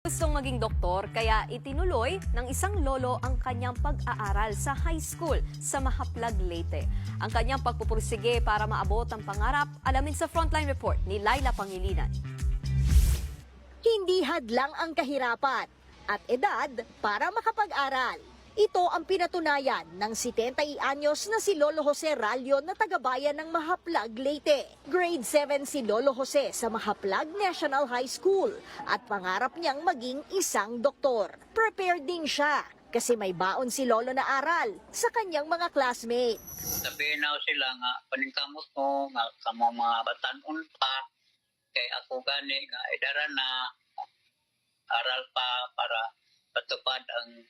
Gustong maging doktor kaya itinuloy ng isang lolo ang kanyang pag-aaral sa high school sa Mahaplag, Leyte. Ang kanyang pagpupursige para maabot ang pangarap, alamin sa Frontline Report ni Laila Pangilinan. Hindi hadlang ang kahirapan at edad para makapag-aral. Ito ang pinatunayan ng 70 anyos na si Lolo Jose Ralio na tagabayan ng Mahaplag, Leyte. Grade 7 si Lolo Jose sa Mahaplag National High School at pangarap niyang maging isang doktor. Prepared din siya kasi may baon si Lolo na aral sa kanyang mga classmates. sabihin na sila nga paningkamot mo nga kamo mga batanon pa kay ako gani nga idara na aral pa para patupad ang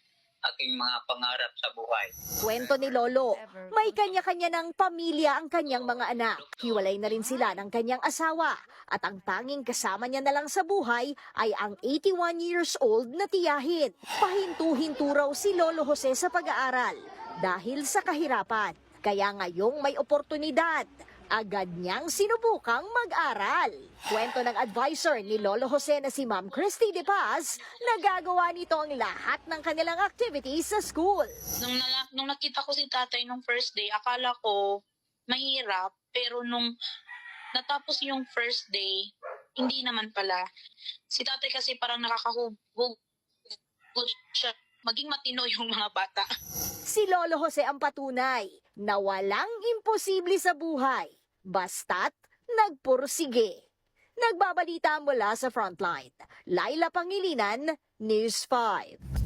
aking mga pangarap sa buhay. Kwento ni Lolo, may kanya-kanya ng pamilya ang kanyang mga anak. Hiwalay na rin sila ng kanyang asawa. At ang tanging kasama niya na lang sa buhay ay ang 81 years old na tiyahin. Pahintu-hintu raw si Lolo Jose sa pag-aaral dahil sa kahirapan. Kaya ngayong may oportunidad, agad niyang sinubukang mag-aral. Kwento ng advisor ni Lolo Jose na si Ma'am Christy De Paz, nagagawa nito ang lahat ng kanilang activities sa school. Nung, nala- nung nakita ko si tatay nung first day, akala ko mahirap. Pero nung natapos yung first day, hindi naman pala. Si tatay kasi parang nakakahubog siya. Maging matino yung mga bata. Si Lolo Jose ang patunay na walang imposible sa buhay, basta't nagpursige. Nagbabalita mula sa Frontline, Laila Pangilinan, News 5.